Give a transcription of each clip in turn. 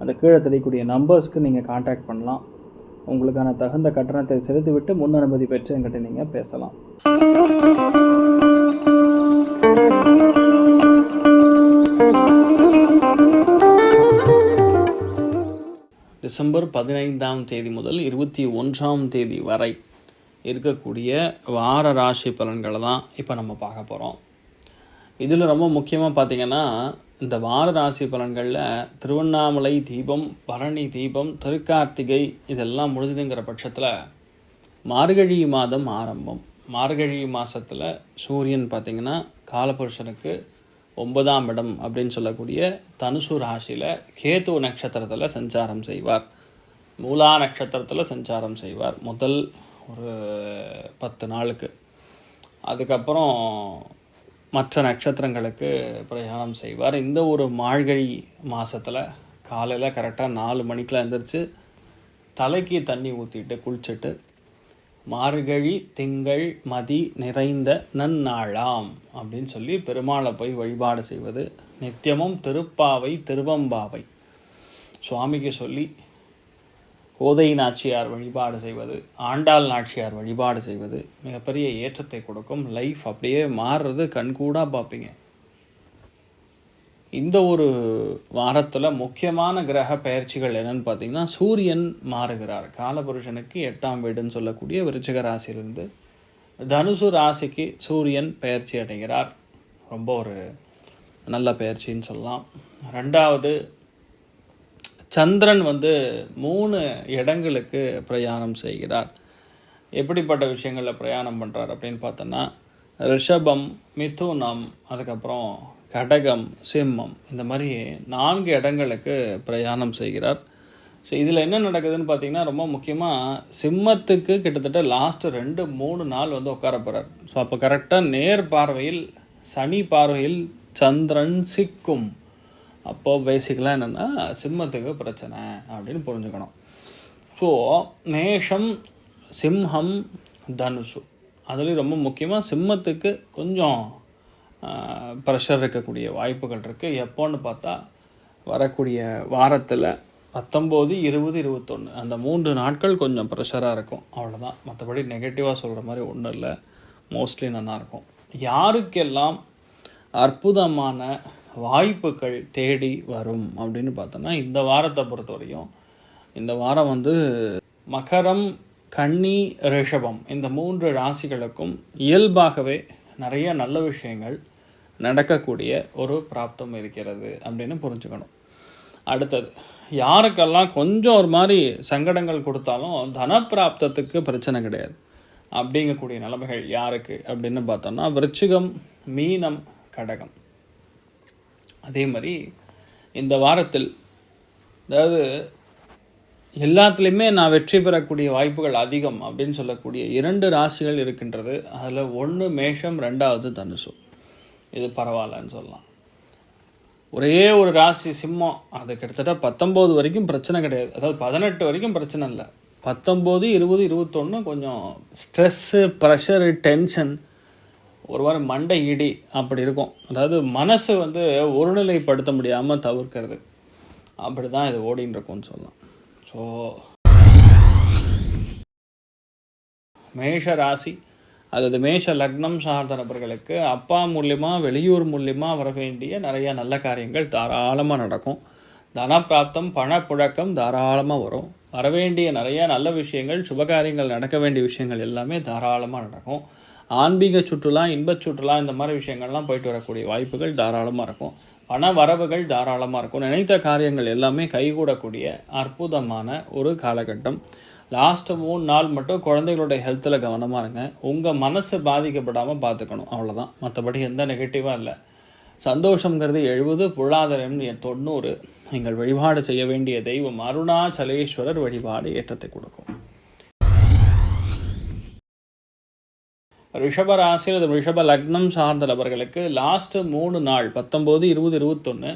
அந்த கீழே தெரியக்கூடிய நம்பர்ஸ்க்கு நீங்கள் காண்டாக்ட் பண்ணலாம். உங்களுக்கான தகுந்த கட்டணத்தை செலுத்திவிட்டு முன் அனுமதி பெற்று என்கிட்ட நீங்கள் பேசலாம். டிசம்பர் பதினைந்தாம் தேதி முதல் இருபத்தி ஒன்றாம் தேதி வரை இருக்கக்கூடிய வார ராசி பலன்களை தான் இப்போ நம்ம பார்க்க போகிறோம் இதில் ரொம்ப முக்கியமாக பார்த்தீங்கன்னா இந்த வார ராசி பலன்களில் திருவண்ணாமலை தீபம் பரணி தீபம் திருக்கார்த்திகை இதெல்லாம் முடிஞ்சதுங்கிற பட்சத்தில் மார்கழி மாதம் ஆரம்பம். மார்கழி மாதத்தில் சூரியன் பார்த்திங்கன்னா காலபுருஷனுக்கு ஒன்பதாம் இடம் அப்படின்னு சொல்லக்கூடிய தனுசு ராசியில் கேது நட்சத்திரத்தில் சஞ்சாரம் செய்வார். மூலா நட்சத்திரத்தில் சஞ்சாரம் செய்வார். முதல் ஒரு பத்து நாளுக்கு. அதுக்கப்புறம் மற்ற நட்சத்திரங்களுக்கு பிரயாணம் செய்வார். இந்த ஒரு மாழ்கழி மாதத்தில் காலையில் கரெக்டாக நாலு மணிக்கெலாம் எழுந்திரிச்சு தலைக்கு தண்ணி ஊற்றிட்டு குளிச்சுட்டு மார்கழி திங்கள் மதி நிறைந்த நன்னாளாம் அப்படின்னு சொல்லி பெருமாளை போய் வழிபாடு செய்வது நித்தியமும் திருப்பாவை திருவம்பாவை. சுவாமிக்கு சொல்லி கோதை நாச்சியார் வழிபாடு செய்வது ஆண்டாள் நாச்சியார் வழிபாடு செய்வது மிகப்பெரிய ஏற்றத்தை கொடுக்கும் லைஃப் அப்படியே மாறுறது கண்கூடாக பார்ப்பீங்க. இந்த ஒரு வாரத்தில் முக்கியமான கிரக பயிற்சிகள் என்னன்னு பார்த்தீங்கன்னா சூரியன் மாறுகிறார். காலபுருஷனுக்கு எட்டாம் வீடுன்னு சொல்லக்கூடிய விருச்சிக ராசியிலிருந்து தனுசு ராசிக்கு சூரியன் பயிற்சி அடைகிறார். ரொம்ப ஒரு நல்ல பயிற்சின்னு சொல்லலாம். ரெண்டாவது சந்திரன் வந்து மூணு இடங்களுக்கு பிரயாணம் செய்கிறார். எப்படிப்பட்ட விஷயங்களில் பிரயாணம் பண்ணுறார் அப்படின்னு பார்த்தோன்னா ரிஷபம் மிதுனம் அதுக்கப்புறம் கடகம் சிம்மம் இந்த மாதிரி நான்கு இடங்களுக்கு பிரயாணம் செய்கிறார். ஸோ இதில் என்ன நடக்குதுன்னு பார்த்தீங்கன்னா ரொம்ப முக்கியமாக சிம்மத்துக்கு கிட்டத்தட்ட லாஸ்ட்டு ரெண்டு மூணு நாள் வந்து உட்கார போகிறார் ஸோ அப்போ கரெக்டாக நேர் பார்வையில் சனி பார்வையில் சந்திரன் சிக்கும். அப்போது பேசிக்கலாக என்னென்னா சிம்மத்துக்கு பிரச்சனை அப்படின்னு புரிஞ்சுக்கணும். ஸோ மேஷம் சிம்ஹம் தனுசு. அதுலேயும் ரொம்ப முக்கியமாக சிம்மத்துக்கு கொஞ்சம் ப்ரெஷர் இருக்கக்கூடிய வாய்ப்புகள் இருக்குது எப்போன்னு பார்த்தா வரக்கூடிய வாரத்தில் பத்தொம்போது இருபது இருபத்தொன்று அந்த மூன்று நாட்கள் கொஞ்சம் ப்ரெஷராக இருக்கும். அவ்வளோதான் மற்றபடி நெகட்டிவாக சொல்கிற மாதிரி ஒன்றும் இல்லை. மோஸ்ட்லி நல்லாயிருக்கும் யாருக்கெல்லாம் அற்புதமான வாய்ப்புகள் தேடி வரும் அப்படின்னு பார்த்தோன்னா இந்த வாரத்தை பொறுத்த வரையும் இந்த வாரம் வந்து மகரம் கன்னி ரிஷபம் இந்த மூன்று ராசிகளுக்கும் இயல்பாகவே நிறைய நல்ல விஷயங்கள் நடக்கக்கூடிய ஒரு பிராப்தம் இருக்கிறது அப்படின்னு புரிஞ்சுக்கணும். அடுத்தது யாருக்கெல்லாம் கொஞ்சம் ஒரு மாதிரி சங்கடங்கள் கொடுத்தாலும் தனப்பிராப்தத்துக்கு பிரச்சனை கிடையாது. அப்படிங்கக்கூடிய நிலைமைகள் யாருக்கு அப்படின்னு பார்த்தோம்னா விருச்சிகம் மீனம் கடகம். அதே மாதிரி இந்த வாரத்தில் அதாவது எல்லாத்துலேயுமே நான் வெற்றி பெறக்கூடிய வாய்ப்புகள் அதிகம் அப்படின்னு சொல்லக்கூடிய இரண்டு ராசிகள் இருக்கின்றது. அதில் ஒன்று மேஷம் ரெண்டாவது தனுசு. இது பரவாயில்லன்னு சொல்லலாம். ஒரே ஒரு ராசி சிம்மம். அது கிட்டத்தட்ட பத்தொம்போது வரைக்கும் பிரச்சனை கிடையாது. அதாவது பதினெட்டு வரைக்கும் பிரச்சனை இல்லை. பத்தொம்போது இருபது இருபத்தொன்று கொஞ்சம் ஸ்ட்ரெஸ்ஸு ப்ரெஷரு டென்ஷன் ஒரு வாரம் மண்டை இடி அப்படி இருக்கும். அதாவது மனசு வந்து ஒருநிலைப்படுத்த முடியாமல் தவிர்க்கிறது. அப்படி தான் இது ஓடின்னு இருக்கும்னு சொல்லலாம். ஸோ மேஷ ராசி அதாவது மேஷ லக்னம் சார்ந்த நபர்களுக்கு அப்பா மூலியமாக வெளியூர் மூலியமாக வர வேண்டிய நிறைய நல்ல காரியங்கள் தாராளமாக நடக்கும். தனப்பிராப்தம் பணப்புழக்கம் தாராளமாக வரும். வரவேண்டிய நிறைய நல்ல விஷயங்கள் சுபகாரியங்கள் நடக்க வேண்டிய விஷயங்கள் எல்லாமே தாராளமாக நடக்கும். ஆன்மீக சுற்றுலா இன்பச் சுற்றுலா இந்த மாதிரி விஷயங்கள்லாம் போயிட்டு வரக்கூடிய வாய்ப்புகள் தாராளமாக இருக்கும். பண வரவுகள் தாராளமாக இருக்கும். நினைத்த காரியங்கள் எல்லாமே கைகூடக்கூடிய அற்புதமான ஒரு காலகட்டம். லாஸ்ட்டு மூணு நாள் மட்டும் குழந்தைகளுடைய ஹெல்த்தில் கவனமாக இருங்க. உங்கள் மனசு பாதிக்கப்படாமல் பார்த்துக்கணும் அவ்வளோதான் மற்றபடி எந்த நெகட்டிவாக இல்லை. சந்தோஷங்கிறது எழுபது பொருளாதாரம் தொண்ணூறு. நீங்கள் வழிபாடு செய்ய வேண்டிய தெய்வம் அருணாச்சலேஸ்வரர் வழிபாடு ஏற்றத்தை கொடுக்கும். ரிஷப ராசி அல்லது ரிஷப லக்னம் சார்ந்த நபர்களுக்கு லாஸ்ட்டு மூணு நாள் பத்தொம்போது இருபது இருபத்தொன்று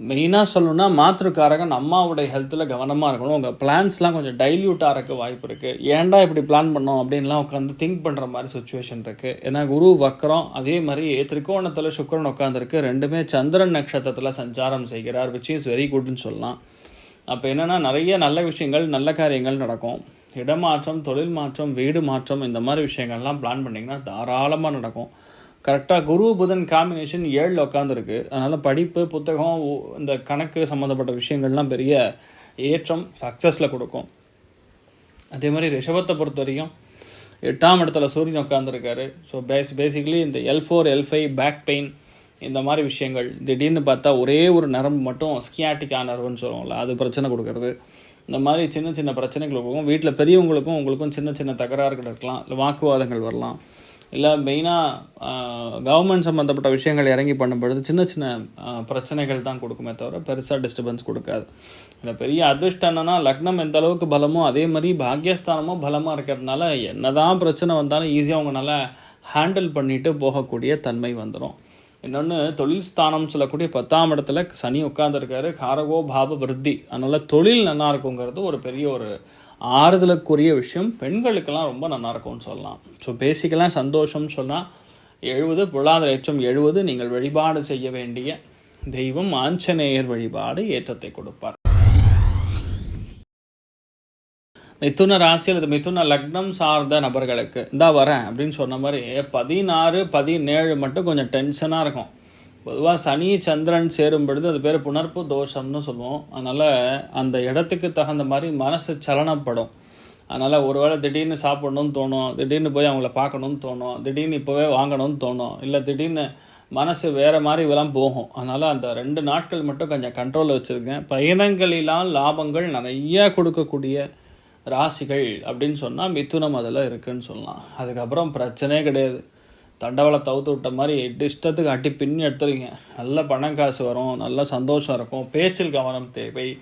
மெயினாக சொல்லணும்னா மாத்திருக்காரகன் அம்மாவுடைய ஹெல்த்தில் கவனமாக இருக்கணும். உங்கள் பிளான்ஸ்லாம் கொஞ்சம் டைல்யூட் ஆகிறக்கு வாய்ப்பு இருக்குது ஏன்டா இப்படி பிளான் பண்ணோம் அப்படின்லாம் உட்காந்து திங்க் பண்ணுற மாதிரி சுச்சுவேஷன் இருக்குது ஏன்னா குரு வக்கரம் அதே மாதிரி திரிகோணத்தில் சுக்கரன் உட்காந்துருக்கு ரெண்டுமே சந்திரன் நட்சத்திரத்தில் சஞ்சாரம் செய்கிறார் விச் இஸ் வெரி குட்னு சொல்லலாம். அப்போ என்னென்னா நிறைய நல்ல விஷயங்கள் நல்ல காரியங்கள் நடக்கும். இடமாற்றம் தொழில் மாற்றம் வீடு மாற்றம் இந்த மாதிரி விஷயங்கள்லாம் பிளான் பண்ணிங்கன்னா தாராளமாக நடக்கும். கரெக்டாக குரு புதன் காம்பினேஷன் ஏழில் உட்காந்துருக்கு அதனால் படிப்பு புத்தகம் இந்த கணக்கு சம்மந்தப்பட்ட விஷயங்கள்லாம் பெரிய ஏற்றம் சக்ஸஸில் கொடுக்கும். அதே மாதிரி ரிஷபத்தை பொறுத்த வரைக்கும் எட்டாம் இடத்துல சூரியன் உட்காந்துருக்காரு ஸோ பேஸ் பேசிக்கலி இந்த L four L five back pain இந்த மாதிரி விஷயங்கள். திடீர்னு பார்த்தா ஒரே ஒரு நரம்பு மட்டும் ஸ்கியாட்டிக் நரம்புன்னு சொல்லுவோம்ல அது பிரச்சனை கொடுக்கறது. இந்த மாதிரி சின்ன சின்ன பிரச்சனைகள் போகும் வீட்டில் பெரியவங்களுக்கும் உங்களுக்கும் சின்ன சின்ன தகராறுகள் இருக்கலாம் இல்லை வாக்குவாதங்கள் வரலாம். இல்லை மெயினாக கவர்மெண்ட் சம்மந்தப்பட்ட விஷயங்கள் இறங்கி பண்ணும்பொழுது சின்ன சின்ன பிரச்சனைகள் தான் கொடுக்குமே தவிர பெருசாக டிஸ்டர்பன்ஸ் கொடுக்காது. இல்லை பெரிய அதிர்ஷ்டம் என்னென்னா லக்னம் எந்த அளவுக்கு பலமோ அதே மாதிரி பாக்யஸ்தானமோ பலமாக இருக்கிறதுனால என்னதான் பிரச்சனை வந்தாலும் ஈஸியாக உங்களால் ஹேண்டில் பண்ணிட்டு போகக்கூடிய தன்மை வந்துடும் இன்னொன்று தொழில் ஸ்தானம் சொல்லக்கூடிய பத்தாம் இடத்துல சனி உட்காந்துருக்காரு காரகோ பாப விருத்தி. அதனால் தொழில் நல்லா இருக்குங்கிறது ஒரு பெரிய ஒரு ஆறுதலுக்குரிய விஷயம். பெண்களுக்கெல்லாம் ரொம்ப நல்லாயிருக்கும்னு சொல்லலாம். ஸோ பேசிக்கலாம் சந்தோஷம்னு சொன்னால் எழுபது பொருளாதார ஏற்றம் எழுபது நீங்கள் வழிபாடு செய்ய வேண்டிய தெய்வம் ஆஞ்சநேயர் வழிபாடு ஏற்றத்தை கொடுப்பார். மிதுன ராசி அல்லது மிதுன லக்னம் சார்ந்த நபர்களுக்கு. இந்தா வரேன் அப்படின்னு சொன்ன மாதிரி பதினாறு பதினேழு மட்டும் கொஞ்சம் டென்ஷனாக இருக்கும். பொதுவாக சனி சந்திரன் சேரும் பொழுது அது பேர் புணர்ப்பு தோஷம்னு சொல்லுவோம். அதனால் அந்த இடத்துக்கு தகுந்த மாதிரி மனசு சலனப்படும். அதனால் ஒருவேளை திடீர்னு சாப்பிடணும்னு தோணும் திடீர்னு போய் அவங்கள பார்க்கணும்னு தோணும் திடீர்னு இப்போவே வாங்கணும்னு தோணும் இல்லை திடீர்னு மனசு வேறு மாதிரி இதெல்லாம் போகும். அதனால் அந்த ரெண்டு நாட்கள் மட்டும் கொஞ்சம் கண்ட்ரோலில் வச்சுருக்கேன் பயணங்களிலாம் லாபங்கள் நிறையா கொடுக்கக்கூடிய ராசிகள் அப்படின்னு சொன்னால் மிதுனம் அதில் இருக்குதுன்னு சொல்லலாம். அதுக்கப்புறம் பிரச்சனையே கிடையாது. தண்டவளை தவுத்து விட்ட மாதிரி எட்டு இஷ்டத்துக்கு அட்டி பின்னி எடுத்துருவீங்க. நல்ல பணம் காசு வரும் நல்ல சந்தோஷம் இருக்கும். பேச்சில் கவனம் தேவை.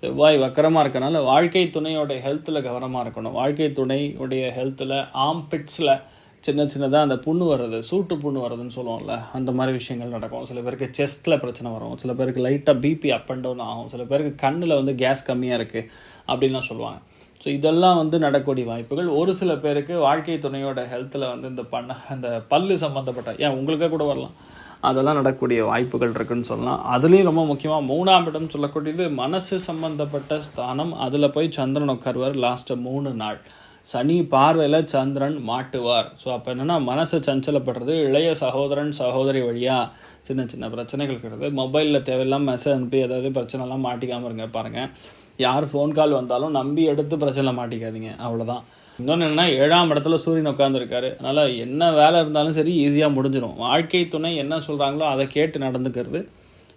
செவ்வாய் வக்கரமாக இருக்கனால வாழ்க்கை துணையோட ஹெல்த்தில் கவனமாக இருக்கணும். வாழ்க்கை துணையுடைய ஹெல்த்தில் ஆம் பிட்ஸில் சின்ன சின்னதாக அந்த புண்ணு வர்றது சூட்டு புண்ணு வர்றதுன்னு சொல்லுவோம்ல அந்த மாதிரி விஷயங்கள் நடக்கும். சில பேருக்கு செஸ்ட்டில் பிரச்சனை வரும். சில பேருக்கு லைட்டாக பிபி அப் அண்ட் டவுன் ஆகும். சில பேருக்கு கண்ணில் வந்து கேஸ் கம்மியாக இருக்குது அப்படின்லாம் சொல்லுவாங்க. ஸோ இதெல்லாம் வந்து நடக்கூடிய வாய்ப்புகள். ஒரு சில பேருக்கு வாழ்க்கை துணையோட ஹெல்த்தில் வந்து இந்த பண்ண அந்த பல்லு சம்மந்தப்பட்ட ஏன் உங்களுக்கே கூட வரலாம். அதெல்லாம் நடக்கக்கூடிய வாய்ப்புகள் இருக்குன்னு சொல்லலாம். அதுலேயும் ரொம்ப முக்கியமாக மூணாம் இடம் சொல்லக்கூடியது மனசு சம்மந்தப்பட்ட ஸ்தானம். அதில் போய் சந்திரன் உட்காருவார் லாஸ்ட்டு மூணு நாள். சனி பார்வையில் சந்திரன் மாட்டுவார். ஸோ அப்போ என்னென்னா மனசை சஞ்சலப்படுறது இளைய சகோதரன் சகோதரி வழியாக சின்ன சின்ன பிரச்சனைகள் இருக்கிறது மொபைலில் தேவையில்லாமல் மெசேஜ் அனுப்பி ஏதாவது பிரச்சனைலாம் மாட்டிக்காமல் இருங்க பாருங்கள் யார் ஃபோன் கால் வந்தாலும் நம்பி எடுத்து பிரச்சனை மாட்டிக்காதீங்க. அவ்வளோதான் இன்னொன்று என்னென்னா ஏழாம் இடத்துல சூரியன் உட்காந்துருக்காரு அதனால் என்ன வேலை இருந்தாலும் சரி ஈஸியாக முடிஞ்சிடும் வாழ்க்கை துணை என்ன சொல்கிறாங்களோ அதை கேட்டு நடந்துக்கிறது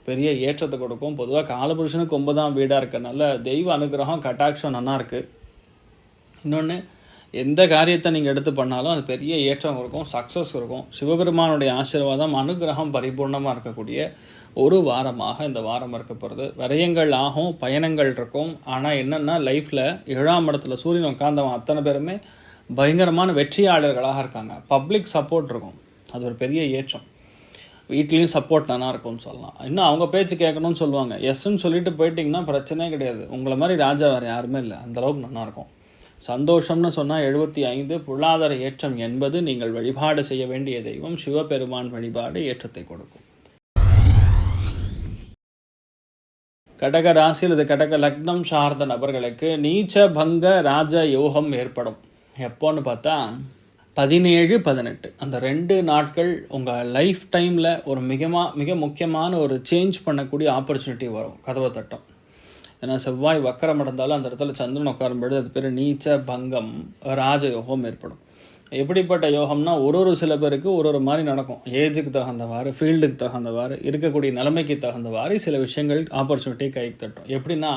பெரிய ஏற்றத்தை கொடுக்கும். பொதுவாக காலபுருஷனுக்கு ஒன்பதாம் வீடாக இருக்கனால தெய்வ அனுகிரகம் கட்டாட்சம் நல்லா இருக்குது இன்னொன்று எந்த காரியத்தை நீங்கள் எடுத்து பண்ணாலும் அது பெரிய ஏற்றம் இருக்கும் சக்ஸஸ் இருக்கும் சிவபெருமானுடைய ஆசீர்வாதம் அனுகிரகம் பரிபூர்ணமாக இருக்கக்கூடிய ஒரு வாரமாக இந்த வாரம் இருக்க போகிறது விரயங்கள் ஆகும் பயணங்கள் இருக்கும். ஆனால் என்னென்னா லைஃப்பில் ஏழாம் இடத்துல சூரியன் உட்காந்தவன் அத்தனை பேருமே பயங்கரமான வெற்றியாளர்களாக இருக்காங்க. பப்ளிக் சப்போர்ட் இருக்கும். அது ஒரு பெரிய ஏற்றம். வீட்லேயும் சப்போர்ட் நல்லா இருக்கும்னு சொல்லலாம். இன்னும் அவங்க பேச்சு கேட்கணும்னு சொல்லுவாங்க. எஸ்ன்னு சொல்லிட்டு போயிட்டிங்கன்னா பிரச்சனையே கிடையாது. உங்களை மாதிரி ராஜா வேறு யாருமே இல்லை. அந்தளவுக்கு நல்லாயிருக்கும் சந்தோஷம்னு சொன்னால் எழுபத்தி ஐந்து பொருளாதார ஏற்றம் என்பது நீங்கள் வழிபாடு செய்ய வேண்டிய தெய்வம். சிவபெருமான் வழிபாடு ஏற்றத்தை கொடுக்கும். கடக ராசி அல்லது கடக லக்னம் சார்ந்த நபர்களுக்கு நீச்ச பங்க ராஜ யோகம் ஏற்படும். எப்போன்னு பார்த்தா பதினேழு பதினெட்டு. அந்த ரெண்டு நாட்கள் உங்கள் லைஃப் டைமில் ஒரு மிகமா மிக முக்கியமான ஒரு சேஞ்ச் பண்ணக்கூடிய ஆப்பர்ச்சுனிட்டி வரும். கதவை தட்டம். ஏன்னா செவ்வாய் வக்கரம் அடைந்தாலும் அந்த இடத்துல சந்திரன் உட்காரும்பொழுது அது பேர் நீச்ச பங்கம் ராஜ யோகம் ஏற்படும். எப்படிப்பட்ட யோகம்னா ஒரு ஒரு சில பேருக்கு ஒரு ஒரு மாதிரி நடக்கும். ஏஜுக்கு தகுந்தவாறு ஃபீல்டுக்கு தகுந்தவாறு இருக்கக்கூடிய நிலைமைக்கு தகுந்தவாறு சில விஷயங்கள் ஆப்பர்ச்சுனிட்டி கைக்கு தட்டும். எப்படின்னா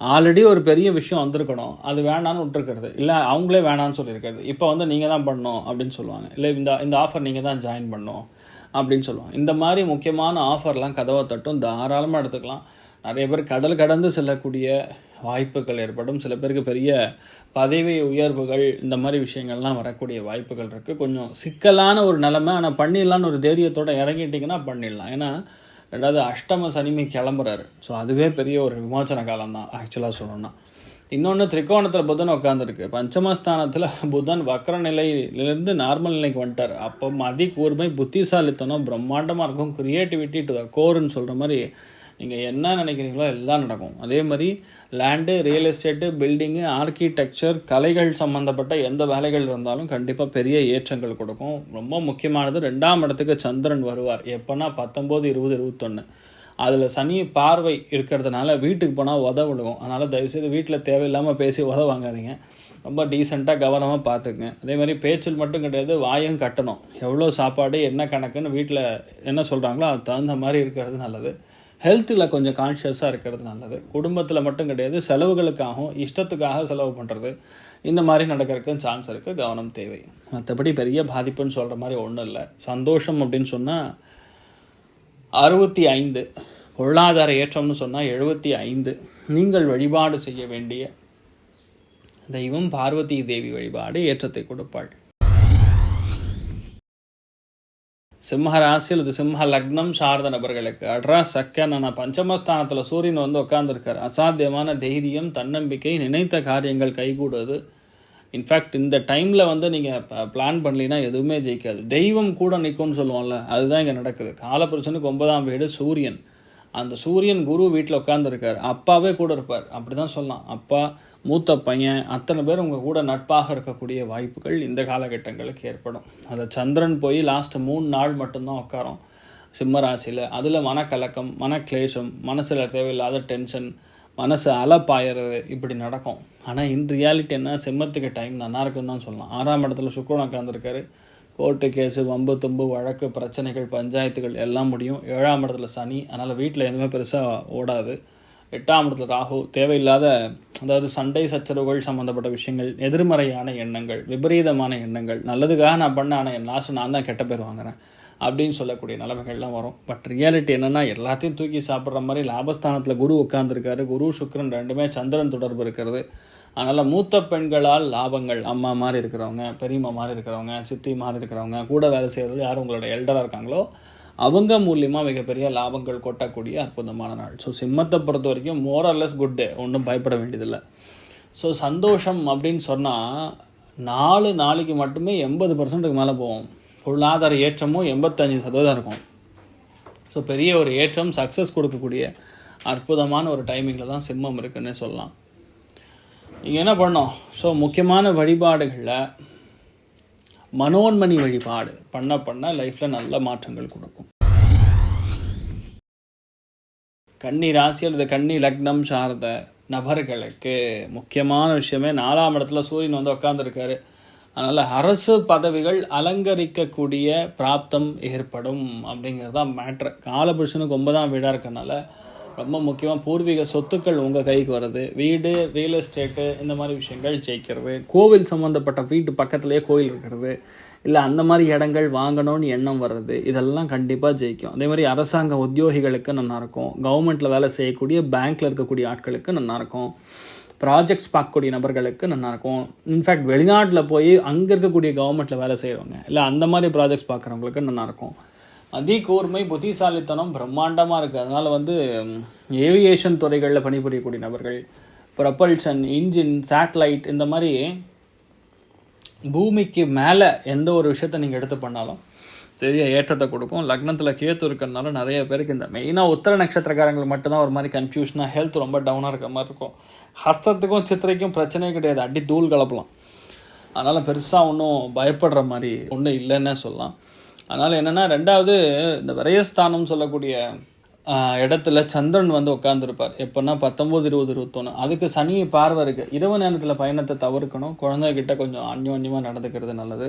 ஆல்ரெடி ஒரு பெரிய விஷயம் வந்திருக்கணும். அது வேணான்னு விட்டுருக்கிறது. இல்லை அவங்களே வேணான்னு சொல்லியிருக்கிறது. இப்போ வந்து நீங்கள் தான் பண்ணணும் அப்படின்னு சொல்லுவாங்க. இல்லை இந்த இந்த ஆஃபர் நீங்கள் தான் ஜாயின் பண்ணணும் அப்படின்னு சொல்லுவாங்க. இந்த மாதிரி முக்கியமான ஆஃபர்லாம் கதவை தட்டும். தாராளமாக எடுத்துக்கலாம். நிறைய பேர் கடல் கடந்து செல்லக்கூடிய வாய்ப்புகள் ஏற்படும். சில பேருக்கு பெரிய பதவி உயர்வுகள் இந்த மாதிரி விஷயங்கள்லாம் வரக்கூடிய வாய்ப்புகள் இருக்குது கொஞ்சம் சிக்கலான ஒரு நிலைமை. ஆனால் பண்ணிடலான்னு ஒரு தைரியத்தோடு இறங்கிட்டிங்கன்னா பண்ணிடலாம். ஏன்னா ரெண்டாவது அஷ்டம சனிமை கிளம்புறாரு. ஸோ அதுவே பெரிய ஒரு விமோச்சன காலம் தான் ஆக்சுவலாக சொல்லணும்னா. இன்னொன்று திரிகோணத்தில் புதன் உட்காந்துருக்கு பஞ்சமஸ்தானத்தில் புதன் வக்கர நிலையிலிருந்து நார்மல் நிலைக்கு வந்துட்டார். அப்போ மதி கூர்மை புத்திசாலித்தனம் பிரம்மாண்டமாக இருக்கும். க்ரியேட்டிவிட்டி டு த கோர்னு சொல்கிற மாதிரி நீங்கள் என்ன நினைக்கிறீங்களோ எல்லாம் நடக்கும். அதே மாதிரி land real estate building architecture கலைகள் சம்மந்தப்பட்ட எந்த வேலைகள் இருந்தாலும் கண்டிப்பாக பெரிய ஏற்றங்கள் கொடுக்கும். ரொம்ப முக்கியமானது ரெண்டாம் இடத்துக்கு சந்திரன் வருவார். எப்போனா பத்தொம்போது இருபது இருபத்தொன்று அதில் சனி பார்வை இருக்கிறதுனால வீட்டுக்கு போனால் உத விழுகும் அதனால் தயவுசெய்து வீட்டில் தேவையில்லாமல் பேசி உத வாங்காதீங்க. ரொம்ப டீசெண்டாக கவனமாக பார்த்துக்குங்க. அதே மாதிரி பேச்சில் மட்டும் கிடையாது வாயும் கட்டணும். எவ்வளோ சாப்பாடு என்ன கணக்குன்னு வீட்டில் என்ன சொல்கிறாங்களோ அது தகுந்த மாதிரி இருக்கிறது நல்லது. ஹெல்த்தில் கொஞ்சம் கான்ஷியஸாக இருக்கிறது நல்லது. குடும்பத்தில் மட்டும் கிடையாது செலவுகளுக்காகவும் இஷ்டத்துக்காக செலவு பண்ணுறது இந்த மாதிரி நடக்கிறதுக்கு சான்ஸ் இருக்குது கவனம் தேவை. மற்றபடி பெரிய பாதிப்புன்னு சொல்கிற மாதிரி ஒன்றும் இல்லை. சந்தோஷம் அப்படின்னு சொன்னால் அறுபத்தி ஐந்து. பொருளாதார ஏற்றம்னு சொன்னால் எழுபத்தி ஐந்து. நீங்கள் வழிபாடு செய்ய வேண்டிய தெய்வம் பார்வதி தேவி வழிபாடு ஏற்றத்தை கொடுப்பாள். சிம்ம ராசி அல்லது சிம்ம லக்னம் சார்ந்த நபர்களுக்கு அட்ரா சக்கன பஞ்சமஸ்தானத்தில் சூரியன் வந்து உட்காந்துருக்கார் அசாத்தியமான தைரியம் தன்னம்பிக்கை நினைத்த காரியங்கள் கைகூடுவது. இன்ஃபேக்ட் இந்த டைமில் வந்து நீங்கள் பிளான் பண்ணலினா எதுவுமே ஜெயிக்காது. தெய்வம் கூட நிற்கும்னு சொல்லுவோம்ல அதுதான் இங்கே நடக்குது. காலபுருஷனுக்கு ஒன்பதாம் வீடு சூரியன். அந்த சூரியன் குரு வீட்டில் உட்காந்துருக்கார் அப்பாவே கூட இருப்பார். அப்படி தான் சொல்லலாம். அப்பா மூத்த பையன் அத்தனை பேர் உங்கள் கூட நட்பாக இருக்கக்கூடிய வாய்ப்புகள் இந்த காலகட்டங்களுக்கு ஏற்படும். அந்த சந்திரன் போய் லாஸ்ட்டு மூணு நாள் மட்டும்தான் உட்காரும். சிம்மராசியில். அதில் மனக்கலக்கம் மனக்லேஷம் மனசில் தேவையில்லாத டென்ஷன் மனசு அலப்பாயறது இப்படி நடக்கும். ஆனால் இன் ரியாலிட்டி என்ன? சிம்மத்துக்கு டைம் நல்லா இருக்குன்னு தான் சொல்லலாம். ஆறாம் இடத்துல சுக்கரன் உட்காந்துருக்காரு கோர்ட்டு கேஸு வம்பு தும்பு வழக்கு பிரச்சனைகள் பஞ்சாயத்துகள் எல்லாம் முடியும். ஏழாம் இடத்துல சனி. அதனால் வீட்டில் எதுவுமே பெருசாக ஓடாது. எட்டாம் இடத்துல ராகு தேவையில்லாத அதாவது சண்டை சச்சரவுகள் சம்மந்தப்பட்ட விஷயங்கள் எதிர்மறையான எண்ணங்கள் விபரீதமான எண்ணங்கள் நல்லதுக்காக நான் பண்ண ஆனால் என் லாஸ்ட் நான் தான் கெட்ட பேர் வாங்குறேன் அப்படின்னு சொல்லக்கூடிய நிலைமைகள்லாம் வரும். பட் ரியாலிட்டி என்னென்னா எல்லாத்தையும் தூக்கி சாப்பிட்ற மாதிரி லாபஸ்தானத்தில் குரு உட்காந்துருக்காரு குரு சுக்கரன் ரெண்டுமே சந்திரன் தொடர்பு இருக்கிறது. அதனால் மூத்த பெண்களால் லாபங்கள் அம்மா மாதிரி இருக்கிறவங்க பெரியம்மா மாதிரி இருக்கிறவங்க சித்தி மாதிரி இருக்கிறவங்க கூட வேலை செய்கிறது யார் உங்களோட எல்டராக இருக்காங்களோ அவங்க மூலியமாக மிகப்பெரிய லாபங்கள் கொட்டக்கூடிய அற்புதமான நாள். ஸோ சிம்மத்தை பொறுத்த வரைக்கும் மோரல்லஸ் குட்டு ஒன்றும் பயப்பட வேண்டியதில்லை. ஸோ சந்தோஷம் அப்படின்னு சொன்னால் நாலு நாளைக்கு மட்டுமே எண்பது பர்சன்ட்டுக்கு மேலே போவோம் பொருளாதார ஏற்றமும் எண்பத்தஞ்சு சதவீதம் இருக்கும். ஸோ பெரிய ஒரு ஏற்றம் சக்ஸஸ் கொடுக்கக்கூடிய அற்புதமான ஒரு டைமிங்கில் தான் சிம்மம் இருக்குன்னு சொல்லலாம். நீங்கள் என்ன பண்ணோம் ஸோ முக்கியமான வழிபாடுகளில் மனோன்மணி வழிபாடு பண்ண பண்ண லைஃப்பில் நல்ல மாற்றங்கள் கொடுக்கும். கன்னி ராசி அல்லது கன்னி லக்னம் சார்ந்த நபர்களுக்கு முக்கியமான விஷயமே நாலாம் இடத்துல சூரியன் வந்து உட்காந்துருக்காரு அதனால் அரசு பதவிகள் அலங்கரிக்கக்கூடிய பிராப்தம் ஏற்படும் அப்படிங்கிறது தான் மேட்ரு காலபுருஷனுக்கு ஒன்பதாம் வீடாக இருக்கனால ரொம்ப முக்கியமாக பூர்வீக சொத்துக்கள் உங்கள் கைக்கு வருது. வீடு ரியல் எஸ்டேட்டு இந்த மாதிரி விஷயங்கள் ஜெயிக்கிறது. கோவில் சம்மந்தப்பட்ட வீட்டு பக்கத்துலேயே கோவில் இருக்கிறது. இல்லை அந்த மாதிரி இடங்கள் வாங்கணும்னு எண்ணம் வர்றது இதெல்லாம் கண்டிப்பாக ஜெயிக்கும். அதே மாதிரி அரசாங்க உத்தியோகிகளுக்கு நல்லாயிருக்கும் கவர்மெண்ட்டில் வேலை செய்யக்கூடிய பேங்க்கில் இருக்கக்கூடிய ஆட்களுக்கு நல்லாயிருக்கும் ப்ராஜெக்ட்ஸ் பார்க்கக்கூடிய நபர்களுக்கு நல்லாயிருக்கும் இன்ஃபேக்ட் வெளிநாட்டில் போய் அங்கே இருக்கக்கூடிய கவர்மெண்ட்டில் வேலை செய்கிறவங்க இல்லை அந்த மாதிரி ப்ராஜெக்ட்ஸ் பார்க்குறவங்களுக்கு நல்லாயிருக்கும் அதி கூர்மை புத்திசாலித்தனம் பிரம்மாண்டமாக இருக்குது அதனால் வந்து ஏவியேஷன் துறைகளில் பணிபுரியக்கூடிய நபர்கள் ப்ரப்பல்ஷன் இன்ஜின் சேட்டலைட் இந்த மாதிரி பூமிக்கு மேலே எந்த ஒரு விஷயத்த நீங்கள் எடுத்து பண்ணாலும் பெரிய ஏற்றத்தை கொடுக்கும். லக்னத்தில் கேத்து இருக்கிறதுனால நிறைய பேருக்கு இந்த மெயினாக உத்தர நட்சத்திரக்காரங்களுக்கு மட்டும்தான் ஒரு மாதிரி கன்ஃபியூஷனாக ஹெல்த் ரொம்ப டவுனாக இருக்கிற மாதிரி இருக்கும். ஹஸ்தத்துக்கும் சித்திரைக்கும் பிரச்சனையே கிடையாது. அடி தூள் கலப்பலாம். அதனால் பெருசாக ஒன்றும் பயப்படுற மாதிரி ஒன்றும் இல்லைன்னே சொல்லலாம். அதனால் என்னென்னா ரெண்டாவது இந்த விரயஸ்தானம் சொல்லக்கூடிய இடத்துல சந்திரன் வந்து உட்காந்துருப்பார் எப்போன்னா பத்தொம்போது இருபது இருபத்தொன்று அதுக்கு சனி பார்வை இருக்குது இரவு நேரத்தில் பயணத்தை தவிர்க்கணும். குழந்தைகிட்ட கொஞ்சம் அந்யோன்யமாக நடந்துக்கிறது நல்லது.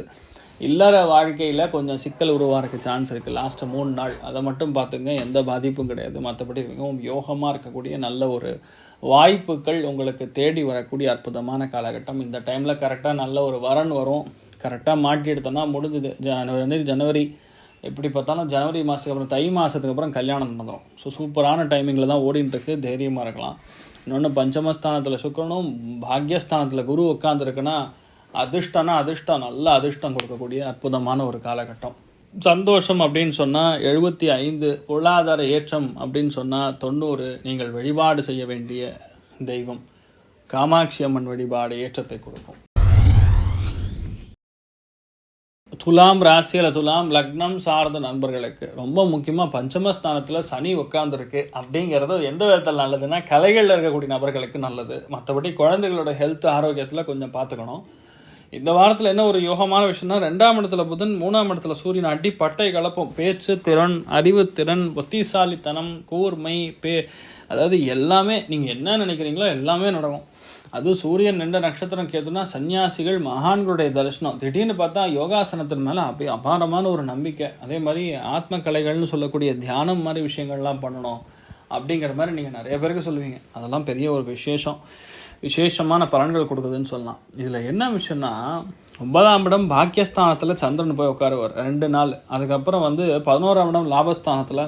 இல்லற வாழ்க்கையில் கொஞ்சம் சிக்கல் உருவாகிறக்கு சான்ஸ் இருக்குது லாஸ்ட்டு மூணு நாள். அதை மட்டும் பார்த்துங்க. எந்த பாதிப்பும் கிடையாது. மற்றபடி மிகவும் யோகமாக இருக்கக்கூடிய நல்ல ஒரு வாய்ப்புகள் உங்களுக்கு தேடி வரக்கூடிய அற்புதமான காலகட்டம். இந்த டைமில் கரெக்டாக நல்ல ஒரு வரன் வரும். கரெக்டாக மாட்டி எடுத்தோன்னா முடிஞ்சுது. ஜனவரி ஜனவரி எப்படி பார்த்தாலும் ஜனவரி மாதத்துக்கு அப்புறம் தை மாதத்துக்கு அப்புறம் கல்யாணம் நடந்துடும் ஸோ சூப்பரான டைமிங்கில் தான் ஓடிட்டு இருக்கு தைரியமாக இருக்கலாம். இன்னொன்று பஞ்சமஸ்தானத்தில் சுக்கரனும் பாக்யஸ்தானத்தில் குரு உட்காந்துருக்குன்னா அதிர்ஷ்டம்னா அதிர்ஷ்டம். நல்ல அதிர்ஷ்டம் கொடுக்கக்கூடிய அற்புதமான ஒரு காலகட்டம். சந்தோஷம் அப்படின்னு சொன்னால் எழுபத்தி ஐந்து பொருளாதார ஏற்றம் அப்படின்னு சொன்னால் தொண்ணூறு நீங்கள் வழிபாடு செய்ய வேண்டிய தெய்வம். காமாட்சி அம்மன் வழிபாடு ஏற்றத்தை கொடுக்கும். துலாம் ராசியில் துலாம் லக்னம் சார்ந்த நண்பர்களுக்கு ரொம்ப முக்கியமாக பஞ்சமஸ்தானத்தில் சனி உட்காந்துருக்கு அப்படிங்கிறது எந்த விதத்தில் நல்லதுன்னா கலைகளில் இருக்கக்கூடிய நபர்களுக்கு நல்லது. மற்றபடி குழந்தைகளோட ஹெல்த் ஆரோக்கியத்தில் கொஞ்சம் பார்த்துக்கணும். இந்த வாரத்தில் என்ன ஒரு யோகமான விஷயம்னா ரெண்டாம் இடத்துல புதன் மூணாம் இடத்துல சூரியன் அடி பட்டை கலப்பம். பேச்சு திறன் அறிவு திறன் புத்திசாலித்தனம் கூர்மை பே அதாவது எல்லாமே நீங்கள் என்ன நினைக்கிறீங்களோ எல்லாமே நடக்கும். அதுவும் சூரியன் நின்ற நட்சத்திரம் கேதுனா சன்னியாசிகள் மகான்களுடைய தரிசனம். திடீர்னு பார்த்தா யோகாசனத்தின் மேலே அப்படி அபாரமான ஒரு நம்பிக்கை. அதே மாதிரி ஆத்ம கலைகள்னு சொல்லக்கூடிய தியானம் மாதிரி விஷயங்கள்லாம் பண்ணணும் அப்படிங்கிற மாதிரி நீங்கள் நிறைய பேருக்கு சொல்லுவீங்க. அதெல்லாம் பெரிய ஒரு விசேஷம். விசேஷமான பலன்கள் கொடுக்குதுன்னு சொல்லலாம். இதில் என்ன விஷயம்னா ஒன்பதாம் இடம் பாக்கியஸ்தானத்தில் சந்திரன் போய் உட்காருவார். ரெண்டு நாள். அதுக்கப்புறம் வந்து பதினோராம் இடம் லாபஸ்தானத்தில்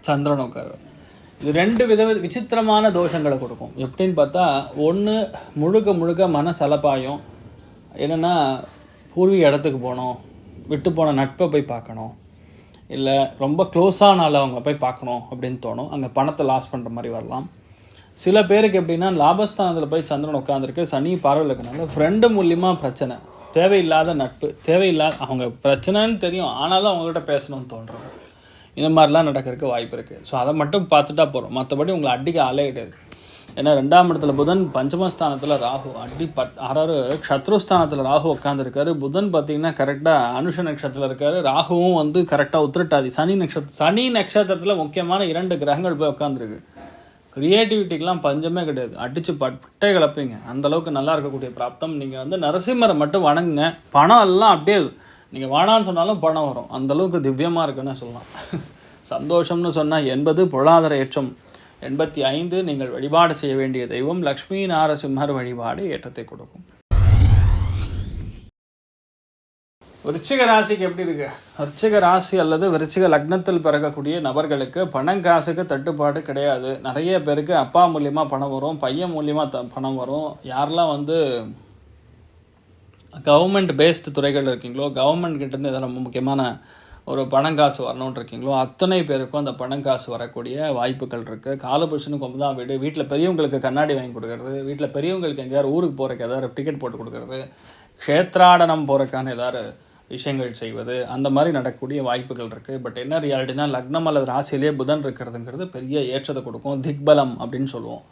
சந்திரன் உட்காருவார். இது ரெண்டு வித விசித்திரமான தோஷங்களை கொடுக்கும். எப்படின்னு பார்த்தா ஒன்று முழுக்க முழுக்க மன சலப்பாயும் என்னென்னா பூர்வீக இடத்துக்கு போகணும் விட்டு போன நட்பை போய் பார்க்கணும் இல்லை ரொம்ப க்ளோஸான அவங்க போய் பார்க்கணும் அப்படின்னு தோணும். அங்கே பணத்தை லாஸ் பண்ணுற மாதிரி வரலாம். சில பேருக்கு எப்படின்னா லாபஸ்தானத்தில் போய் சந்திரன் உட்காந்துருக்கு சனி பார்வையில் இருக்கனால ஃப்ரெண்டு மூலியமாக பிரச்சனை தேவையில்லாத நட்பு தேவையில்லாத அவங்க பிரச்சனைன்னு தெரியும் ஆனாலும் அவங்ககிட்ட பேசணும்னு தோன்றும். இந்த மாதிரிலாம் நடக்கிறதுக்கு வாய்ப்பு இருக்குது ஸோ அதை மட்டும் பார்த்துட்டா போகிறோம் மற்றபடி உங்களை அடிக்க ஆளே கிடையாது. ஏன்னா ரெண்டாம் இடத்துல புதன் பஞ்சமஸ்தானத்தில் ராகு. அடி பட் ஆறாறு க்ஷத்ருஸ்தானத்தில் ராகு உட்காந்துருக்காரு புதன் பார்த்தீங்கன்னா கரெக்டாக அனுஷ நட்சத்திரத்தில் இருக்காரு. ராகுவும் வந்து கரெக்டாக உத்திரட்டாதி. சனி நட்சத்திர சனி நட்சத்திரத்தில் முக்கியமான இரண்டு கிரகங்கள் போய் உட்காந்துருக்கு க்ரியேட்டிவிட்டிக்கெலாம் பஞ்சமே கிடையாது. அடித்து பட்டே கிளப்பீங்க. அந்தளவுக்கு நல்லா இருக்கக்கூடிய பிராப்தம். நீங்கள் வந்து நரசிம்மரை மட்டும் வணங்குங்க. பணம் எல்லாம் அப்படியே நீங்கள் வேணான்னு சொன்னாலும் பணம் வரும். அந்தளவுக்கு திவ்யமாக இருக்குன்னு சொல்லலாம். சந்தோஷம்னு சொன்னால் எண்பது பொருளாதார ஏற்றம். எண்பத்தி ஐந்து நீங்கள் வழிபாடு செய்ய வேண்டிய தெய்வம் லக்ஷ்மி நாரசிம்மர் வழிபாடு ஏற்றத்தை கொடுக்கும். விருச்சிக ராசிக்கு எப்படி இருக்கு? விருச்சிக ராசி அல்லது விருச்சிக லக்னத்தில் பிறக்கக்கூடிய நபர்களுக்கு பணம் காசுக்கு தட்டுப்பாடு கிடையாது. நிறைய பேருக்கு அப்பா மூலியமா பணம் வரும் பையன் மூலியமா த பணம் வரும். யாரெல்லாம் வந்து கவர்மெண்ட் பேஸ்டு துறைகள் இருக்கீங்களோ கவர்மெண்ட் கிட்டேருந்து எதாவது ரொம்ப முக்கியமான ஒரு பணம் காசு வரணும்னு இருக்கீங்களோ அத்தனை பேருக்கும் அந்த பணம் காசு வரக்கூடிய வாய்ப்புகள் இருக்குது காலபுருஷனுக்கு ஒன்பது தான் வீடு. வீட்டில் பெரியவங்களுக்கு கண்ணாடி வாங்கி கொடுக்கறது வீட்டில் பெரியவங்களுக்கு எங்கேயாவது ஊருக்கு போகிறக்கு ஏதாவது டிக்கெட் போட்டு கொடுக்கறது க்ஷேத்ராடனம் போகிறக்கான ஏதாவது விஷயங்கள் செய்வது அந்த மாதிரி நடக்கக்கூடிய வாய்ப்புகள் இருக்குது பட் என்ன ரியாலிட்டினா லக்னம் அல்லது ராசியிலே புதன் இருக்கிறதுங்கிறது பெரிய ஏற்றத்தை கொடுக்கும். திக்பலம் அப்படின்னு சொல்லுவோம்.